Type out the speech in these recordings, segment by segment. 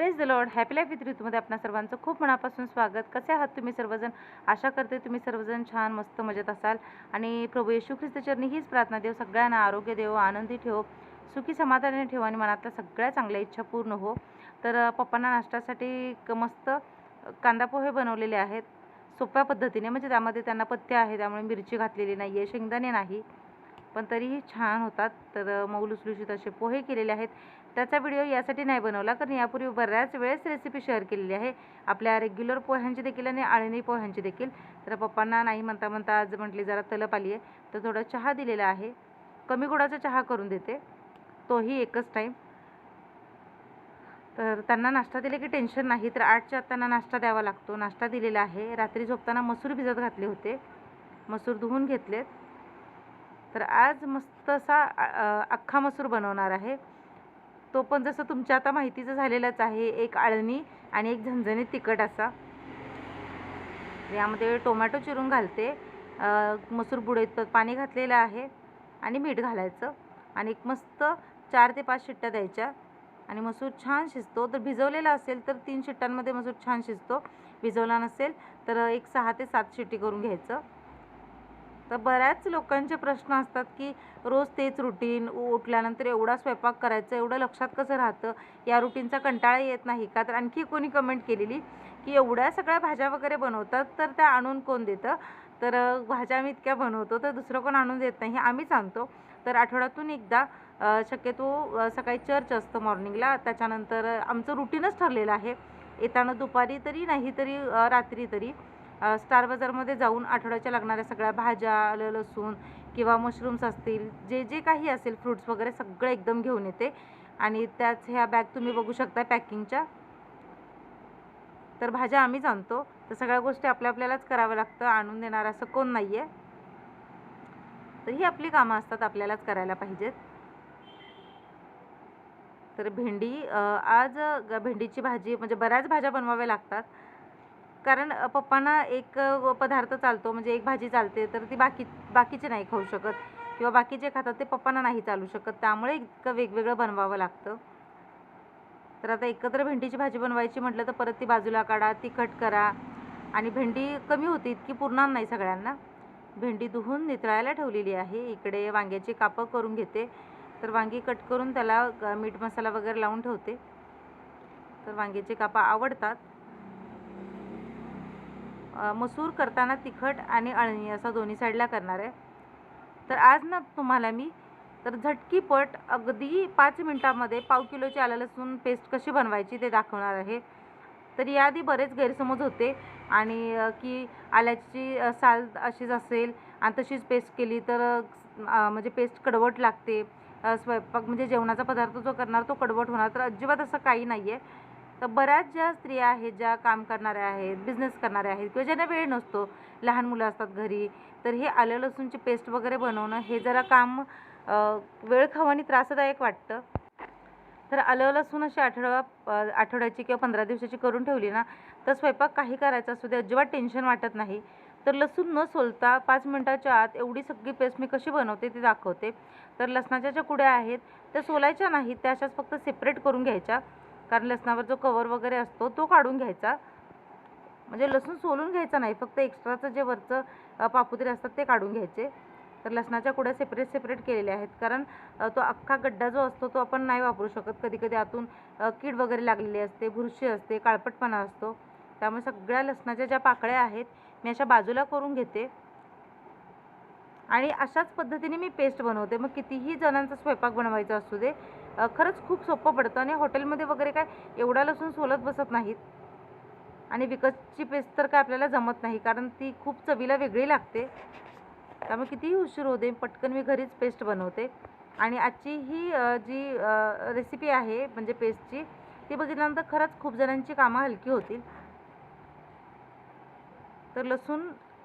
Praise the lord happy life with ऋतूमध्ये आपणा सर्वांचं खूप मनापासून स्वागत. कसे आहात तुम्ही सर्वजण? आशा करते तुम्ही सर्वजण छान मस्त मजेत असाल. आणि प्रभू येशू ख्रिस्तचरणी हीच प्रार्थना देव सगळ्यांना आरोग्य देव आनंदी ठेव सुखी समाधानाने ठेव आणि मनातल्या सगळ्या चांगल्या इच्छा पूर्ण हो. तर पप्पांना नाश्त्यासाठी मस्त कांदा पोहे बनवलेले आहेत. सोप्या पद्धतीने म्हणजे त्यामध्ये त्यांना पथ्य आहे त्यामुळे मिरची घातलेली नाही आहे शेंगदाणे नाही. पण तरीही छान होतात. तर मऊ लुसलुशीत असे पोहे केलेले आहेत. त्याचा व्हिडिओ यासाठी नाही बनवला कारण यापूर्वी बऱ्याच वेळेस रेसिपी शेअर केलेली आहे. आपल्या रेग्युलर पोह्यांची देखील आणि आळणी पोह्यांची देखील. तर पप्पांना नाही म्हणता म्हणता आज म्हटली जरा तलप आली आहे. तर थोडा चहा दिलेला आहे. कमी गुडाचा चहा करून देते. तोही एकच टाईम तर त्यांना नाश्ता दिले की टेन्शन नाही तर आठच्या आत त्यांना नाश्ता द्यावा लागतो. नाश्ता दिलेला आहे. रात्री झोपताना मसूर भिजत घातले होते. मसूर धुवून घेतलेत. तर आज मस्त असा अख्खा मसूर बनवणार आहे. तो पण जसं तुमच्या आता माहितीचं झालेलंच आहे एक आळणी आणि एक झणझणीत तिखट असा. यामध्ये टोमॅटो चिरून घालते मसूर बुडीत पाणी घातलेलं आहे आणि मीठ घालायचं आणि एक मस्त चार ते पाच शिट्ट्या द्यायच्या आणि मसूर छान शिजतो. तर भिजवलेला असेल तर तीन शिट्ट्यांमध्ये मसूर छान शिजतो. भिजवला नसेल तर एक सहा ते सात शिट्टी करून घ्यायचं. तर बऱ्याच लोकांचे प्रश्न असतात की रोज तेच रुटीन उठल्यानंतर एवढा स्वयंपाक करायचं एवढं लक्षात कसं राहतं? या रुटीनचा कंटाळा येत नाही का? तर आणखी कोणी कमेंट केलेली की एवढ्या सगळ्या भाज्या वगैरे बनवतात तर त्या आणून कोण देतं? तर भाज्या आम्ही इतक्या बनवतो तर दुसरं कोण आणून देत नाही आम्हीच आणतो तर आठवड्यातून एकदा शक्यतो सकाळी चर्च असतं मॉर्निंगला त्याच्यानंतर आमचं रुटीनच ठरलेलं आहे. येताना दुपारी तरी नाही तरी रात्री तरी. स्टार बाजारमध्ये जाऊन आठवड्याच्या लागणाऱ्या सगळ्या भाज्या आलं लसूण किंवा मशरूम्स असतील जे जे काही असेल फ्रुट्स वगैरे सगळं एकदम घेऊन येते. आणि त्याच ह्या बॅग तुम्ही बघू शकता पॅकिंगच्या तर भाज्या आम्हीच आणतो. तर सगळ्या गोष्टी आपल्या आपल्यालाच कराव्या लागतं. आणून देणार असं कोण नाही आहे तर ही आपली कामं असतात आपल्यालाच करायला पाहिजेत. तर भेंडी आज ग- भेंडीची भाजी म्हणजे बऱ्याच भाज्या बनवाव्या लागतात. कारण पप्पांना एक पदार्थ चालतो म्हणजे एक भाजी चालते तर ती बाकी बाकीचे नाही खाऊ शकत. किंवा बाकीचे खातात ते पप्पांना नाही चालू शकत. त्यामुळे इतकं वेगवेगळं बनवावं लागतं. तर आता एकत्र भेंडीची भाजी बनवायची म्हटलं तर परत ती बाजूला काढा तिखट करा. आणि भेंडी कमी होती इतकी पुरणार नाही सगळ्यांना. भेंडी धुवून नितळायला ठेवलेली आहे. इकडे वांग्याची कापं करून घेते. तर वांगी कट करून त्याला मीठ मसाला वगैरे लावून ठेवते. तर वांग्याची कापं आवडतात. मसूर करताना तिखट आणि अळणी असा दोन्ही साईडला करणार आहे. तर आज ना तुम्हाला मी तर झटकीपट अगदी पाच मिनटामध्ये पाव किलोची आलं लसूण पेस्ट कशी बनवायची ते दाखवणार आहे. तर याआधी बरेच गैरसमज होते आणि की आल्याची साल अशीच असेल आणि तशीच पेस्ट केली तर म्हणजे पेस्ट कडवट लागते. स्वयंपाक म्हणजे जेवणाचा पदार्थ जो करणार तो कडवट होणार. तर अजिबात असं काही नाही आहे तर बऱ्याच ज्या स्त्रिया आहेत ज्या काम करणाऱ्या आहेत बिझनेस करणाऱ्या आहेत किंवा ज्यांना वेळ नसतो लहान मुलं असतात घरी तर हे आलं लसूणची पेस्ट वगैरे बनवणं हे जरा काम वेळ खावानी आणि त्रासदायक वाटतं. तर आलं लसूण अशी आठवडा आठवड्याची किंवा पंधरा दिवसाची करून ठेवली ना तर स्वयंपाक काही करायचा असू दे अजिबात टेन्शन वाटत नाही. तर लसूण न सोलता पाच मिनटाच्या आत एवढी सगळी पेस्ट मी कशी बनवते ती दाखवते. तर लसणाच्या ज्या कुड्या आहेत त्या सोलायच्या नाहीत त्या अशाच फक्त सेपरेट करून घ्यायच्या. कारण लसणावर जो कवर वगैरे असतो तो काढून घ्यायचा. म्हणजे लसूण सोलून घ्यायचा नाही फक्त एक्स्ट्राचं जे वरचं अ, पापुत्रे असतात ते काढून घ्यायचे. तर लसणाच्या कुड्या सेपरेट सेपरेट केलेल्या आहेत. कारण तो अख्खा गड्डा जो असतो तो आपण नाही वापरू शकत. कधी कधी आतून कीड वगैरे लागलेली असते बुरशी असते काळपटपणा असतो. त्यामुळे सगळ्या लसणाच्या ज्या पाकळ्या आहेत मी अशा बाजूला करून घेते. आणि अशाच पद्धतीने मी पेस्ट बनवते. मग कितीही जणांचा स्वयंपाक बनवायचा असू दे खरंच खूप सोपं पडतं. आणि हॉटेलमध्ये वगैरे काय एवढा लसूण सोलत बसत नाहीत. आणि विकतची पेस्ट तर काय आपल्याला जमत नाही कारण ती खूप चवीला वेगळी लागते. त्यामुळे कितीही उशीर होते पटकन मी घरीच पेस्ट बनवते. आणि आजची ही जी रेसिपी आहे म्हणजे पेस्टची ती बघितल्यानंतर खरंच खूप जणांची कामं हलकी होतील. तर लसूण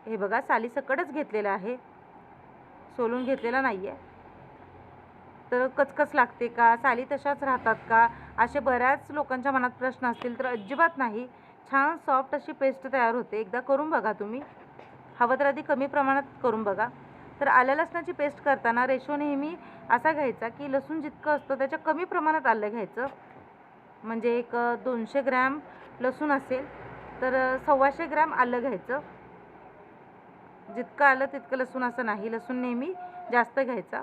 हे बघा सालीसकटच घेतलेलं आहे. सोलून घेतलेला नाही आहे तर कचकच लागते का? साली तशाच राहतात का? असे बऱ्याच लोकांच्या मनात प्रश्न असतील तर अजिबात नाही. छान सॉफ्ट अशी पेस्ट तयार होते. एकदा करून बघा तुम्ही. हवं तर आधी कमी प्रमाणात करून बघा. तर आल्या लसणाची पेस्ट करताना रेशो नेहमी असा घ्यायचा की लसूण जितकं असतं त्याच्या कमी प्रमाणात आलं घ्यायचं. म्हणजे एक दोनशे ग्रॅम लसूण असेल तर सव्वाशे ग्रॅम आलं घ्यायचं. जितकं आलं तितकं लसूण असं नाही. लसूण नेहमी जास्त घ्यायचा.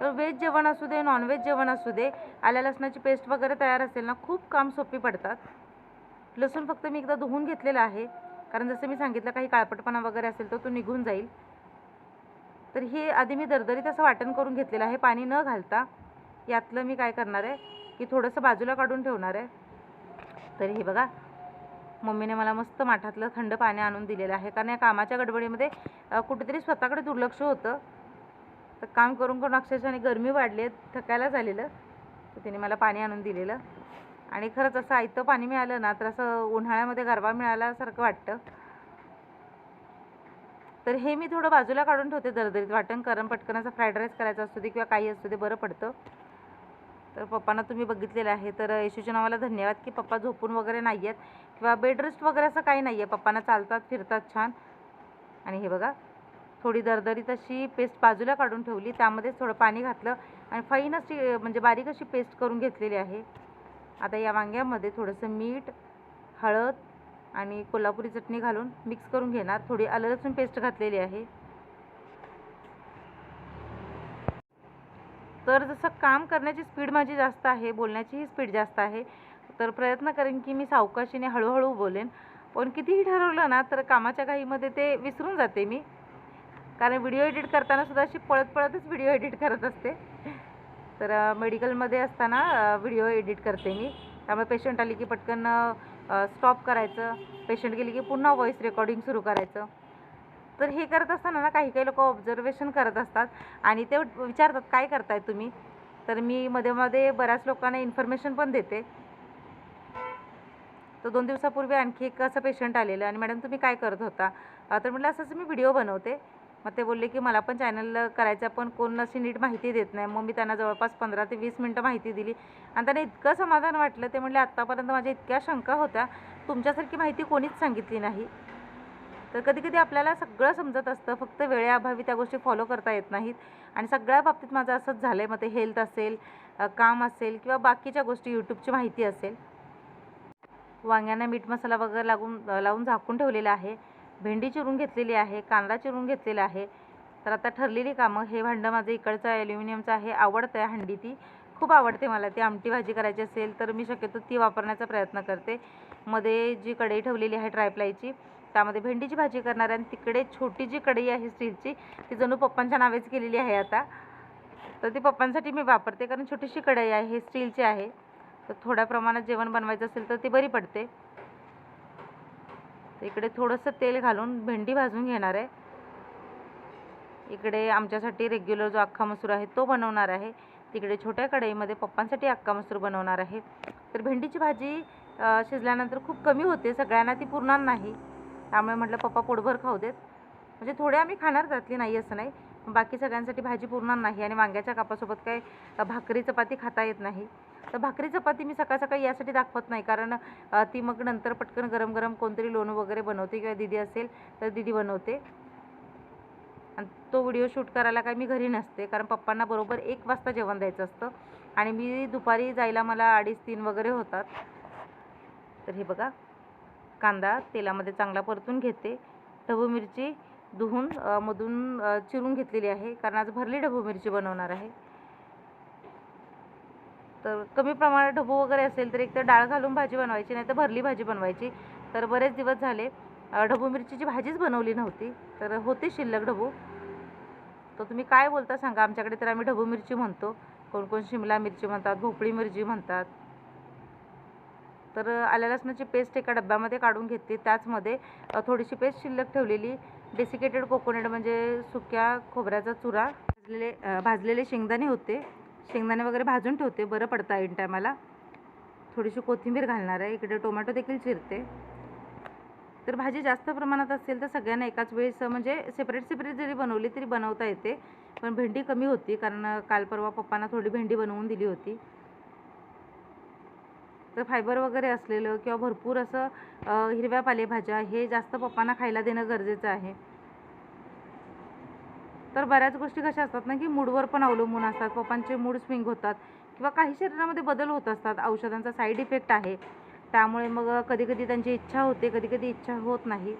तर व्हेज जेवण असू दे नॉनव्हेज जेवण असू दे आल्या लसणाची पेस्ट वगैरे तयार असेल ना खूप काम सोपी पडतात. लसूण फक्त मी एकदा धुवून घेतलेला आहे. कारण जसं मी सांगितलं काही काळपटपणा वगैरे असेल तर तो निघून जाईल. तर हे आधी मी दरदरीत असं वाटण करून घेतलेलं आहे. पाणी न घालता यातलं मी काय करणार आहे की थोडंसं बाजूला काढून ठेवणार आहे. तर हे बघा मम्मीने मला मस्त माठातलं थंड पाणी आणून दिलेलं आहे. कारण या कामाच्या गडबडीमध्ये कुठेतरी स्वतःकडे दुर्लक्ष होतं. तर काम करून करून अक्षरशः गरमी वाढली आहे थकायला झालेलं. तर तिने मला पाणी आणून दिलेलं. आणि खरंच असं आयतं पाणी मिळालं ना तर असं उन्हाळ्यामध्ये गरबा मिळाल्यासारखं वाटतं. तर हे मी थोडं बाजूला काढून ठेवते दरदरीत. वाटण कारण पटकन असं फ्राईड राईस करायचा असतो दे किंवा काही असू दे बरं पडतं. तर पप्पांना तुम्ही बघितलेलं आहे. तर येशूच्या नावाला धन्यवाद की पप्पा झोपून वगैरे नाही आहेत. किंवा बेडरेस्ट वगैरे असं काही नाही आहे. पप्पांना चालतात फिरतात छान. आणि हे बघा थोडी दरदरीत अशी पेस्ट बाजूला काढून ठेवली. त्यामध्येच थोडं पाणी घातलं आणि फाईन अशी म्हणजे बारीक अशी पेस्ट करून घेतलेली आहे. आता या वांग्यामध्ये थोडंसं मीठ हळद आणि कोल्हापुरी चटणी घालून मिक्स करून घेणार. थोडी आलं लसूण पेस्ट घातलेली आहे. तर जसं काम करण्याची स्पीड माझी जास्त आहे बोलण्याचीही स्पीड जास्त आहे तर प्रयत्न करेन की मी सावकाशीने हळूहळू बोलेन. पण कितीही ठरवलं ना तर कामाच्या घाईमध्ये ते विसरून जाते मी. कारण व्हिडिओ एडिट करताना सुद्धा अशी पळत पळतच व्हिडिओ एडिट करत असते. तर मेडिकलमध्ये असताना व्हिडिओ एडिट करते मी. त्यामुळे पेशंट आली की पटकन स्टॉप करायचं. पेशंट गेली की पुन्हा व्हॉईस रेकॉर्डिंग सुरू करायचं. तर हे करत असताना ना काही काही लोक ऑब्झर्वेशन करत असतात आणि ते विचारतात काय करताय तुम्ही? तर मी मध्ये मध्ये बऱ्याच लोकांना इन्फॉर्मेशन पण देते. तर दोन दिवसापूर्वी आणखी एक असं पेशंट आलेलं आणि मॅडम तुम्ही काय करत होता? तर म्हटलं असंच मी व्हिडिओ बनवते. मग ते बोलले की मला पण चॅनल करायचं पण कोण अशी नीट माहिती देत नाही. मग मी त्यांना जवळपास पंधरा ते वीस मिनटं माहिती दिली. आणि त्यांना इतकं समाधान वाटलं ते म्हणले आत्तापर्यंत माझ्या इतक्या शंका होत्या तुमच्यासारखी माहिती कोणीच सांगितली नाही. तर कधी कधी आपल्याला सगळं समजत असतं फक्त वेळेअभावी त्या गोष्टी फॉलो करता येत नाहीत. आणि सगळ्या बाबतीत माझं असंच झालं आहे मग ते हेल्थ असेल काम असेल किंवा बाकीच्या गोष्टी यूट्यूबची माहिती असेल. वांग्यांना मीठ मसाला वगैरे लागून लावून झाकून ठेवलेला आहे. भेंडी चिरून घेतलेली आहे कांदा चिरून घेतलेला आहे. तर आता ठरलेली कामं हे भांडं माझं इकडचं ॲल्युमिनियमचं आहे आवडतं आहे हंडी ती. खूप आवडते मला ती आमटी भाजी करायची असेल तर मी शक्यतो ती वापरण्याचा प्रयत्न करते. मध्ये जी कढई ठेवलेली आहे ड्रायफ्लायची त्यामध्ये भेंडीची भाजी करणार आहे आणि तिकडे छोटी जी कढई आहे स्टीलची ती जणू पप्पांच्या नावेच केलेली आहे आता. तर ती पप्पांसाठी मी वापरते कारण छोटीशी कढई आहे हे स्टीलची आहे. तर थोड्या प्रमाणात जेवण बनवायचं असेल तर ती बरी पडते. इकडे थोडंसं तेल घालून भेंडी भाजून घेणार आहे. इकडे आमच्यासाठी रेग्युलर जो अख्खा मसूर आहे तो बनवणार आहे. तिकडे छोट्या कढईमध्ये पप्पांसाठी अख्खा मसूर बनवणार आहे. तर भेंडीची भाजी शिजल्यानंतर खूप कमी होते सगळ्यांना ती पुरणार नाही. त्यामुळे म्हटलं पप्पा पोटभर खाऊ देत. म्हणजे थोडे आम्ही खाणार त्यातली नाही असं नाही. बाकी सगळ्यांसाठी भाजी पुरणार नाही आणि वांग्याच्या कापासोबत काय भाकरी चपाती खाता येत नाही. तर भाकरी चपाती मी सकाळ सकाळी यासाठी दाखवत नाही. कारण ती मग नंतर पटकन गरम गरम कोणतरी लोणं वगैरे बनवते किंवा दिदी असेल तर दिदी बनवते. आणि तो व्हिडिओ शूट करायला काय मी घरी नसते. कारण पप्पांना बरोबर एक वाजता जेवण द्यायचं असतं. आणि मी दुपारी जायला मला अडीच तीन वगैरे होतात. तर हे बघा कांदा तेलामध्ये चांगला परतून घेते. ढबू मिरची धुवून मधून चिरून घेतलेली आहे. कारण आज भरली ढबू मिरची बनवणार आहे. तर कमी प्रमाणात ढबू वगैरे असेल तर एक तर डाळ घालून भाजी बनवायची नाही तर भरली भाजी बनवायची. तर बरेच दिवस झाले ढबू मिरचीची भाजीच बनवली नव्हती. तर होते शिल्लक ढबू. तर तुम्ही काय बोलता सांगा आमच्याकडे तर आम्ही ढबू मिरची म्हणतो. कोण कोण शिमला मिरची म्हणतात भोपळी मिरची म्हणतात. तर आल्या लसणाची पेस्ट एका डब्यामध्ये काढून घेतली. त्याचमध्ये थोडीशी पेस्ट शिल्लक ठेवलेली. डेसिकेटेड कोकोनट म्हणजे सुक्या खोबऱ्याचा चुरा भाजलेले भाजलेले शेंगदाणे होते. शेंगदाणे वगैरे भाजून ठेवते बरं पडतं ऐन टायमाला. थोडीशी कोथिंबीर घालणार आहे इकडे टोमॅटो देखील चिरते. तर भाजी जास्त प्रमाणात असेल तर सगळ्यांना एकाच वेळेस म्हणजे सेपरेट सेपरेट जरी बनवली तरी बनवता येते. पण भेंडी कमी होती कारण काल परवा पप्पांना थोडी भेंडी बनवून दिली होती. तर फायबर वगैरे असलेलं किंवा भरपूर असं हिरव्या पालेभाज्या हे जास्त पप्पांना खायला देणं गरजेचं आहे. तर बऱ्याच गोष्टी कशा असतात ना की मूडवर पण अवलंबून असतात. पप्पांचे मूड स्विंग होतात किंवा काही शरीरामध्ये बदल होत असतात. औषधांचा साईड इफेक्ट आहे. त्यामुळे मग कधी कधी त्यांची इच्छा होते कधी कधी इच्छा होत नाही.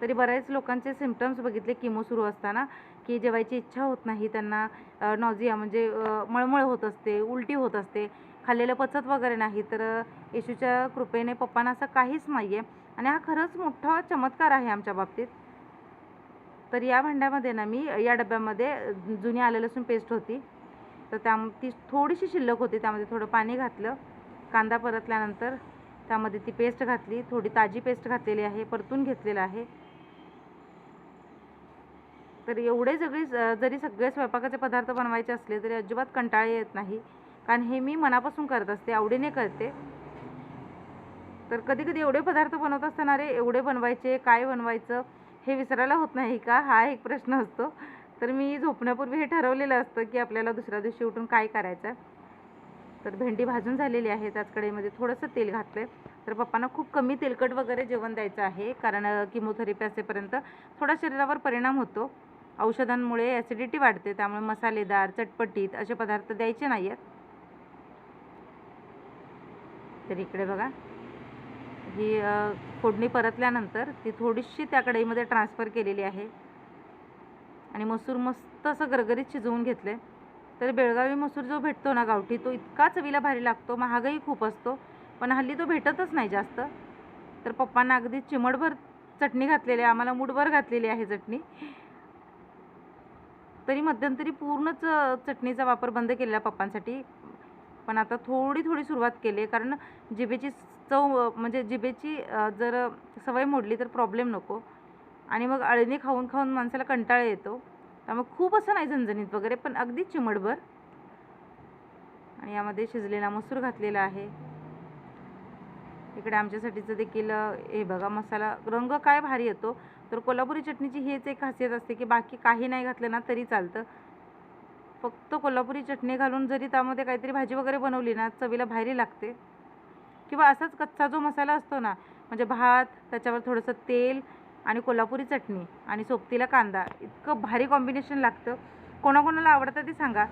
तरी बऱ्याच लोकांचे सिमटम्स बघितले किमो सुरू असताना की जेवायची इच्छा होत नाही. त्यांना नॉझिया म्हणजे मळमळ होत असते उलटी होत असते. खाल्लेलं पचत वगैरे नाही. तर येशूच्या कृपेने पप्पांना असं काहीच नाही आहे आणि हा खरंच मोठा चमत्कार आहे आमच्या बाबतीत. तर या भांड्यामध्ये ना मी या डब्यामध्ये जुनी आलं लसूण पेस्ट होती. तर त्या ती थोडीशी शिल्लक होती त्यामध्ये थोडं पाणी घातलं. कांदा परतल्यानंतर त्यामध्ये ती पेस्ट घातली थोडी ताजी पेस्ट घातलेली आहे परतून घेतलेलं आहे. तर एवढे सगळे जरी सगळे स्वयंपाकाचे पदार्थ बनवायचे असले तरी अजिबात कंटाळे येत नाही. कारण हे मी मनापासून करत असते आवडीने करते. तर कधी कधी एवढे पदार्थ बनवत असताना रे एवढे बनवायचे काय बनवायचं? हे विसरायला होत नाही का? हा एक प्रश्न असतो. तर मी झोपण्यापूर्वी हे ठरवलेलं असतं की आपल्याला दुसऱ्या दिवशी उठून काय करायचं तर भेंडी भाजून झालेली आहे. त्याच कढईमध्ये थोडंसं तेल घातलं तर पप्पांना खूप कमी तेलकट वगैरे जेवण द्यायचं आहे. कारण किमोथेरपी असेपर्यंत थोडा शरीरावर परिणाम होतो. औषधांमुळे ॲसिडिटी वाढते. त्यामुळे मसालेदार चटपटीत असे पदार्थ द्यायचे नाही आहेत तर इकडे बघा. ही फोडणी परतल्यानंतर ती थोडीशी त्या कढईमध्ये ट्रान्सफर केलेली आहे. आणि मसूर मस्त असं गरगरीत शिजवून घेतले तर बेळगावी मसूर जो भेटतो ना गावठी तो इतका चवीला भारी लागतो महागही खूप असतो पण हल्ली तो भेटतच नाही जास्त. तर पप्पांना अगदी चिमडभर चटणी घातलेली आहे आम्हाला मुठभर घातलेली आहे चटणी. तरी मध्यंतरी पूर्णच चटणीचा वापर बंद केलेला पप्पांसाठी. पण आता थोडी थोडी सुरुवात केली आहे. कारण जिभेची चव म्हणजे जिभेची जर सवय मोडली तर प्रॉब्लेम नको. आणि मग अळणी खाऊन खाऊन माणसाला कंटाळा येतो. त्यामुळे खूप असं नाही झणझणीत वगैरे पण अगदी चिमडभर आणि यामध्ये शिजलेला मसूर घातलेला आहे. इकडे आमच्यासाठीचं देखील हे बघा मसाला रंग काय भारी येतो. तर कोल्हापुरी चटणीची हीच एक खासियत असते की बाकी काही नाही घातलं ना तरी चालतं. फक्त कोल्हापुरी चटणी घालून जरी त्यामध्ये काहीतरी भाजी वगैरे बनवली ना चवीला भारी लागते. किंवा असाच कच्चा जो मसाला असतो ना म्हणजे भात त्याच्यावर थोडंसं तेल आणि कोल्हापुरी चटणी आणि सोबतीला कांदा इतकं भारी कॉम्बिनेशन लागतं. कोणाकोणाला आवडतं ते सांगा.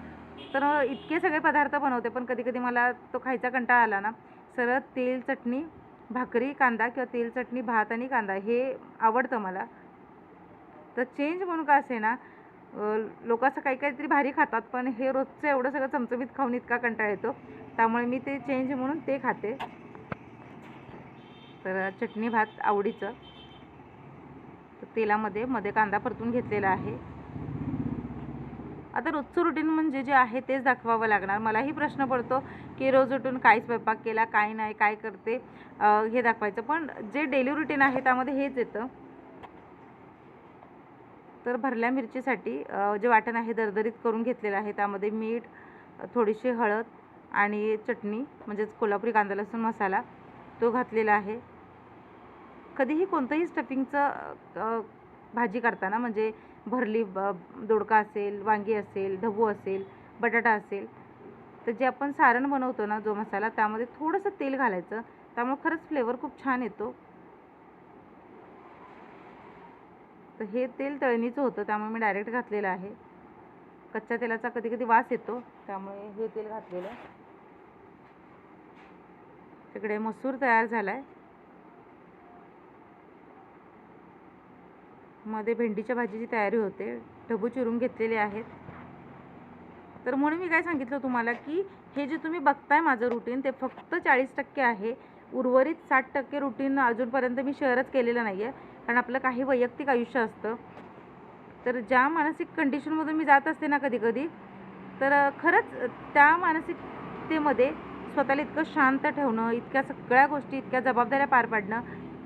तर इतके सगळे पदार्थ बनवते पण कधी कधी मला तो खायचा कंटाळा आला ना सरळ तेल चटणी भाकरी कांदा किंवा तेल चटणी भात आणि कांदा हे आवडतं मला. तर चेंज म्हणून का असे ना लोक असं काही काहीतरी भारी खातात पण हे रोजचं एवढं सगळं चमचमीत खाऊन इतका कंटाळा येतो. त्यामुळे मी ते चेंज म्हणून ते खाते. तर चटणी भात आवडीचं. तर तेलामध्ये मध्ये कांदा परतून घेतलेला आहे. आता रोजचं रुटीन म्हणजे जे आहे तेच दाखवावं लागणार. मलाही प्रश्न पडतो की रोज उठून काय स्वयंपाक केला काय नाही काय करते हे दाखवायचं. पण जे डेली रुटीन आहे त्यामध्ये हेच येतं. तर भरल्या मिरचीसाठी जे वाटण आहे दरदरीत करून घेतलेलं आहे त्यामध्ये मीठ थोडीशी हळद आणि चटणी म्हणजेच कोल्हापुरी कांदा लसूण मसाला तो घातलेला आहे. कधीही कोणतंही स्टफिंगचं भाजी करताना म्हणजे भरली ब दोडका असेल वांगी असेल ढबू असेल बटाटा असेल तर जे आपण सारण बनवतो ना जो मसाला त्यामध्ये थोडंसं तेल घालायचं. त्यामुळे खरंच फ्लेवर खूप छान येतो. तर हे तेल तळणीचं होतं त्यामुळे मी डायरेक्ट घातलेलं आहे. कच्च्या तेलाचा कधी कधी वास येतो त्यामुळे हे तेल घातलेलं आहे. तिकडे मसूर तयार झाला आहे मध्ये भेंडीच्या भाजीची तयारी होते ढबू चिरून घेतलेले आहेत. तर म्हणून मी काय सांगितलं तुम्हाला की हे जे तुम्ही बघताय माझं रुटीन ते फक्त चाळीस टक्के आहे. उर्वरित साठ टक्के रुटीन अजूनपर्यंत मी शेअरच केलेलं नाही आहे कारण आपलं काही वैयक्तिक आयुष्य असतं. तर ज्या मानसिक कंडिशनमधून मी जात असते ना कधी कधी तर खरंच त्या मानसिकतेमध्ये स्वतःला इतकं शांत ठेवणं इतक्या सगळ्या गोष्टी इतक्या जबाबदाऱ्या पार पाडणं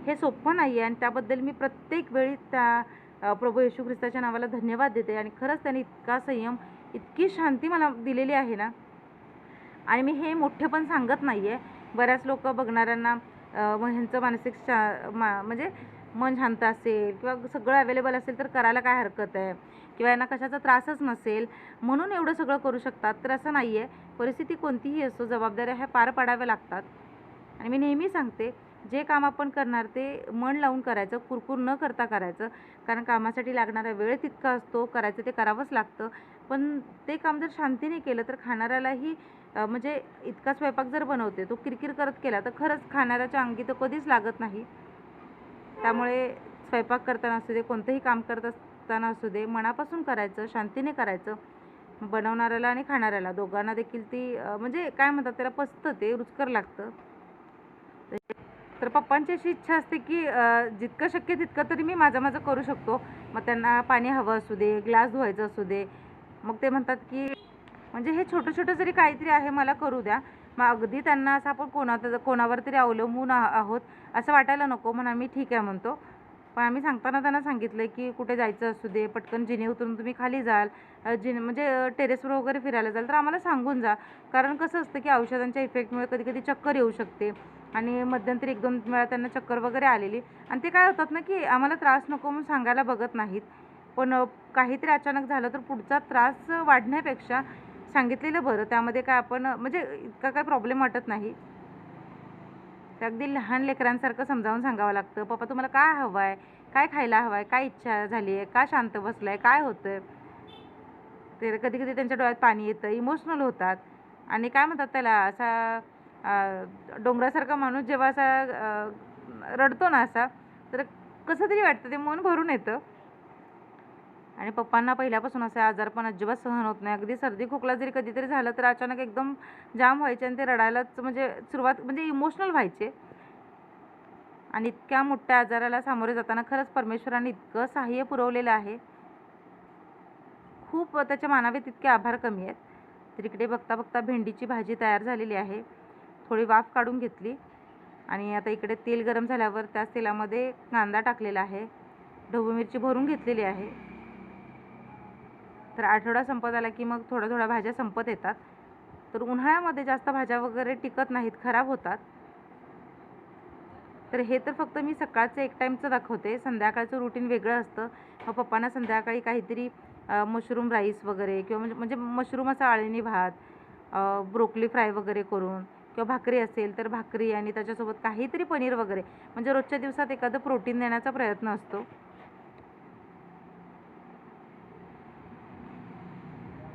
हे सोपं नाही आहे आणि त्याबद्दल मी प्रत्येक वेळी त्या प्रभू येशू ख्रिस्ताच्या नावाला धन्यवाद देते. आणि खरंच त्यांनी इतका संयम इतकी शांती मला दिलेली आहे ना. आणि मी हे मोठे पण सांगत नाही आहे बऱ्याच लोक बघणाऱ्यांना मग ह्यांचं मानसिक शा मा म्हणजे मन शांत असेल किंवा सगळं अवेलेबल असेल तर करायला काय हरकत आहे? किंवा यांना कशाचा त्रासच नसेल? म्हणून एवढं सगळं करू शकतात. तर असं नाही आहे परिस्थिती कोणतीही असो जबाबदाऱ्या ह्या पार पाडाव्या लागतात. आणि मी नेहमी सांगते जे काम आपण करणार ते मन लावून करायचं कुरकुर न करता करायचं. कारण कामासाठी लागणारा वेळ तितका असतो करायचं ते करावंच लागतं. पण ते काम जर शांतीने केलं तर खाणाऱ्यालाही म्हणजे इतका स्वयंपाक जर बनवते तो किरकिर करत केला तर खरंच खाणाऱ्याच्या अंगी तर कधीच लागत नाही. त्यामुळे स्वयंपाक करताना असू दे कोणतंही काम करत असताना असू दे मनापासून करायचं शांतीने करायचं. बनवणाऱ्याला आणि खाणाऱ्याला दोघांना देखील ती म्हणजे काय म्हणतात त्याला पचतं ते रुचकर लागतं. तर पप्पांची अशी इच्छा असते की जितकं शक्य तितकं तरी मी माझं माझं करू शकतो. मग त्यांना पाणी हवं असू दे ग्लास धुवायचं असू दे. मग ते म्हणतात की म्हणजे हे छोटं छोटं जरी काहीतरी आहे मला करू द्या. मग अगदी त्यांना असं आपण कोणात कोणावर तरी अवलंबून आहोत असं वाटायला नको. म्हणून आम्ही ठीक आहे म्हणतो. पण आम्ही सांगताना त्यांना सांगितलं की कुठे जायचं असू दे पटकन जिने उतरून तुम्ही खाली जाल जिने म्हणजे टेरेसवर वगैरे फिरायला जाल तर आम्हाला सांगून जा. कारण कसं असतं की औषधांच्या इफेक्टमुळे कधी कधी चक्कर येऊ शकते आणि मध्यंतरी एक दोन वेळा त्यांना चक्कर वगैरे आलेली. आणि ते काय होतात ना की आम्हाला त्रास नको म्हणून सांगायला बघत नाहीत. पण काहीतरी अचानक झालं तर पुढचा त्रास वाढण्यापेक्षा सांगितलेलं बरं. त्यामध्ये काय आपण म्हणजे इतका काय प्रॉब्लेम वाटत नाही. ते अगदी लहान लेकरांसारखं समजावून सांगावं लागतं. पप्पा तुम्हाला काय हवं आहे काय खायला हवं आहे काय इच्छा झाली आहे का शांत बसलं आहे काय होतं आहे ते कधी कधी त्यांच्या डोळ्यात पाणी येतं. इमोशनल होतात. आणि काय म्हणतात त्याला असा डोंगरासारखा माणूस जेव्हा असा रडतो ना असा तर कसं तरी वाटतं ते मन भरून येतं. आणि पप्पांना पहिल्यापासून असे आजार पण अजिबात सहन होत नाही. अगदी सर्दी खोकला जरी कधीतरी झालं तर अचानक एकदम जाम व्हायचे आणि ते रडायलाच म्हणजे सुरुवात म्हणजे इमोशनल व्हायचे. आणि इतक्या मोठ्या आजाराला सामोरे जाताना खरंच परमेश्वराने इतकं सहाय्य पुरवलेलं आहे. खूप त्याच्या मानावे तितके आभार कमी आहेत. तर इकडे बघता बघता भेंडीची भाजी तयार झालेली आहे. थोडी वाफ काढून घेतली. आणि आता इकडे तेल गरम झाल्यावर त्याच तेलामध्ये कांदा टाकलेला आहे. ढबू मिरची भरून घेतलेली आहे. तर आठवडा संपत आला की मग थोड्या थोड्या भाज्या संपत येतात. तर उन्हाळ्यामध्ये जास्त भाज्या वगैरे टिकत नाहीत खराब होतात. तर हे तर फक्त मी सकाळचं एक टाईमचं दाखवते. संध्याकाळचं रुटीन वेगळं असतं. मग पप्पांना संध्याकाळी काहीतरी मशरूम राईस वगैरे किंवा म्हणजे म्हणजे मशरूम असा आळणी भात ब्रोकली फ्राय वगैरे करून किंवा भाकरी असेल तर भाकरी आणि त्याच्यासोबत काहीतरी पनीर वगैरे. म्हणजे रोजच्या दिवसात एखादं प्रोटीन देण्याचा प्रयत्न असतो.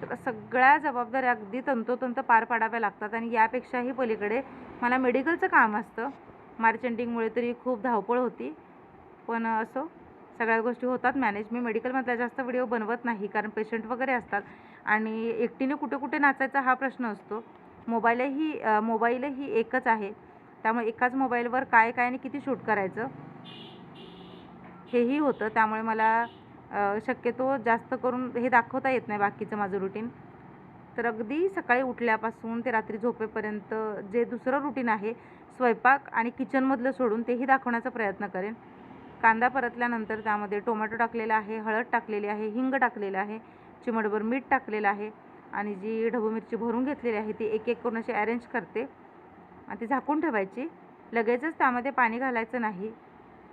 तर सगळ्या जबाबदाऱ्या अगदी तंतोतंत पार पाडाव्या लागतात आणि यापेक्षाही पलीकडे मला मेडिकलचं काम असतं. मार्चेंटिंगमुळे तरी खूप धावपळ होती. पण असो सगळ्या गोष्टी होतात. मॅनेज मी मेडिकलमधला जास्त व्हिडिओ बनवत नाही कारण पेशंट वगैरे असतात. आणि एकटीने कुठे कुठे नाचायचा हा प्रश्न असतो. मोबाईलही मोबाईलही एकच आहे. त्यामुळे एकाच मोबाईलवर काय काय आणि किती शूट करायचं हेही होतं. त्यामुळे मला शक्यतो जास्त करून हे दाखवता येत नाही बाकीचं माझं रुटीन तर अगदी सकाळी उठल्यापासून ते रात्री झोपेपर्यंत जे दुसरं रुटीन आहे स्वयंपाक आणि किचनमधलं सोडून तेही दाखवण्याचा प्रयत्न करेन. कांदा परतल्यानंतर त्यामध्ये टोमॅटो टाकलेला आहे हळद टाकलेली आहे हिंग टाकलेलं आहे चिमडभर मीठ टाकलेलं आहे आणि जी ढबू मिरची भरून घेतलेली आहे ती एक एक करून अशी अरेंज करते. आणि ती झाकून ठेवायची. लगेचच त्यामध्ये पाणी घालायचं नाही.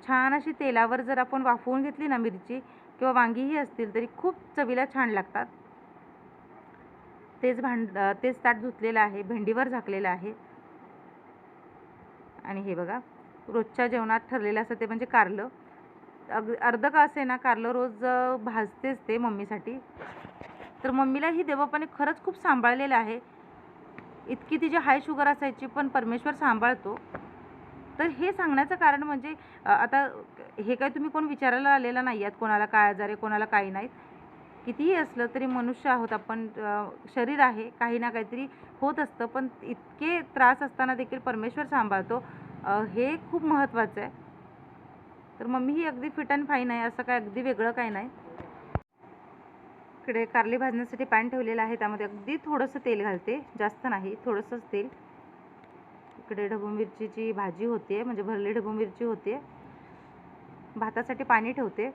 छान अशी तेलावर जर आपण वाफवून घेतली ना मिरची किंवा वांगीही असतील तरी खूप चवीला छान लागतात. तेच भांड तेच ताट धुतलेलं आहे भेंडीवर झाकलेलं आहे. आणि हे बघा रोजच्या जेवणात ठरलेलं असं ते म्हणजे कारलं. अग अर्ध का असे ना कारलं रोज भाजतेच ते मम्मीसाठी. तर मम्मीला ही देवापाने खरंच खूप सांभाळलेलं आहे. इतकी तिची हाय शुगर असायची पण परमेश्वर सांभाळतो. तर हे सांगण्याचं कारण म्हणजे आता हे काय तुम्ही कोण विचारायला आलेला नाही आहेत कोणाला काय आजार आहे कोणाला काही नाहीत? कितीही असलं तरी मनुष्य आहोत आपण शरीर आहे काही ना काहीतरी होत असतं पण इतके त्रास असताना देखील परमेश्वर सांभाळतो हे खूप महत्त्वाचं आहे. तर मम्मी ही अगदी फिट अँड फाईन आहे असं काय अगदी वेगळं काही नाही. इकडे कारली भाजण्यासाठी पॅन ठेवलेलं आहे त्यामध्ये अगदी थोडंसं तेल घालते जास्त नाही थोडंसंच तेल. इकडे ढबू मिरचीची भाजी होते म्हणजे भरली ढबू मिरची होते. भातासाठी पाणी ठेवते.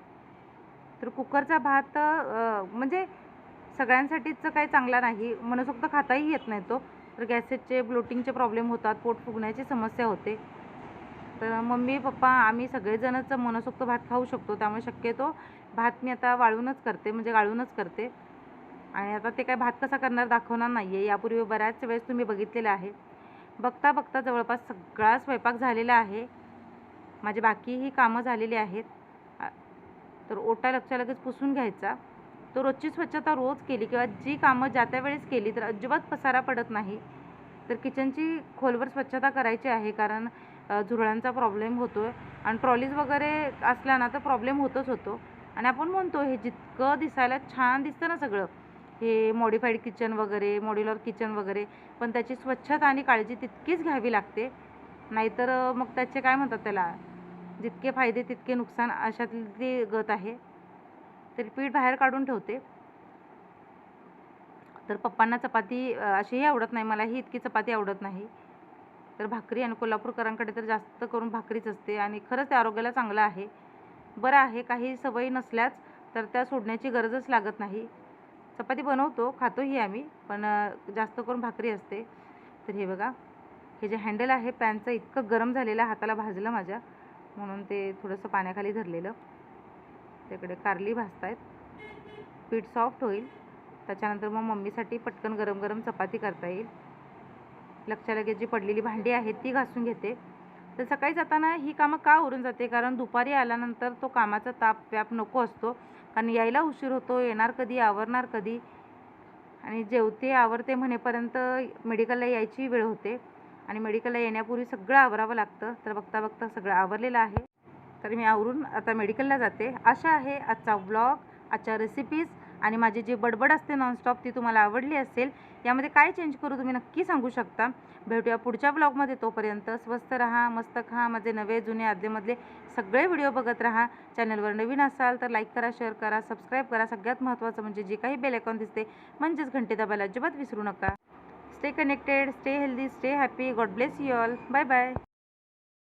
तर कुकरचा भात म्हणजे सगळ्यांसाठीच काही चांगला नाही. मनसोक्त खाताही येत नाही तो. तर गॅसेसचे ब्लोटिंगचे प्रॉब्लेम होतात पोट फुगण्याची समस्या होते. तर मम्मी पप्पा आम्ही सगळेजणच मनसोक्त भात खाऊ शकतो. त्यामुळे शक्यतो भात मी आता वाळूनच करते म्हणजे गाळूनच करते. आणि आता ते काय भात कसा करणार दाखवणार नाही आहे यापूर्वी बऱ्याच वेळेस तुम्ही बघितलेलं आहे. बघता बघता जवळपास सगळा स्वयंपाक झालेला आहे. माझे बाकीही कामं झालेली आहेत. तर ओटा लक्ष लगेच पुसून घ्यायचा. तो रोजची स्वच्छता रोज केली किंवा जी कामं ज्या त्या वेळेस केली तर अजिबात पसारा पडत नाही. तर किचनची खोलवर स्वच्छता करायची आहे कारण झुरळांचा प्रॉब्लेम होतो आहे आणि ट्रॉलीज वगैरे असल्या ना तर प्रॉब्लेम होतच होतो. आणि आपण म्हणतो हे जितकं दिसायला छान दिसतं ना सगळं हे मॉडिफाईड किचन वगैरे मॉड्युलर किचन वगैरे पण त्याची स्वच्छता आणि काळजी तितकीच घ्यावी लागते. नाहीतर मग त्याचे काय म्हणतात त्याला जितके फायदे तितके नुकसान अशातली ती गत आहे. तर पीठ बाहेर काढून ठेवते. तर पप्पांना चपाती अशीही आवडत नाही. मलाही इतकी चपाती आवडत नाही. तर भाकरी आणि कोल्हापूरकरांकडे तर जास्त करून भाकरीच असते आणि खरंच ते आरोग्याला चांगलं आहे. बरं आहे काही सवयी नसल्याच तर त्या सोडण्याची गरजच लागत नाही. चपाती बनवतो खातोही आम्ही पण जास्त करून भाकरी असते. तर हे बघा हे जे हँडल आहे पॅनचं इतकं गरम झालेलं हाताला भाजलं माझ्या म्हणून ते थोडंसं पाण्याखाली धरलेलं. त्याकडे कारली भाजतायत. पीठ सॉफ्ट होईल. त्याच्यानंतर मग मम्मीसाठी पटकन गरम गरम चपाती करता येईल. लक्षा लगेच जी पडलेली भांडी आहेत ती घासून घेते. तर सकाळी जाताना ही कामं का उरून जाते? कारण दुपारी आल्यानंतर तो कामाचा ताप व्याप नको असतो. कारण यायला उशीर होतो येणार कधी आवरणार कधी? आणि जेवते आवरते म्हणेपर्यंत मेडिकलला यायची वेळ होते. आणि मेडिकलला येण्यापूर्वी सगळं आवरावं लागतं. तर बघता बघता सगळं आवरलेलं आहे. तर मी आवरून आता मेडिकलला जाते. अशा आहे आजचा व्लॉग आजच्या रेसिपीज आणि माझी जी बडबड असते नॉनस्टॉप ती तुम्हाला आवडली असेल यामध्ये काय चेंज करू तुम्ही नक्की सांगू शकता. भेटूया पुढच्या ब्लॉगमध्ये तोपर्यंत स्वस्त राहा मस्त खा. माझे नवे जुने आधलेमधले सगळे व्हिडिओ बघत राहा. चॅनलवर नवीन असाल तर लाईक करा शेअर करा सबस्क्राईब करा. सगळ्यात महत्त्वाचं म्हणजे जे काही बेल आयकॉन दिसते म्हणजेच घंटे दाबायला अजिबात विसरू नका. Stay connected stay healthy stay happy God bless you all bye bye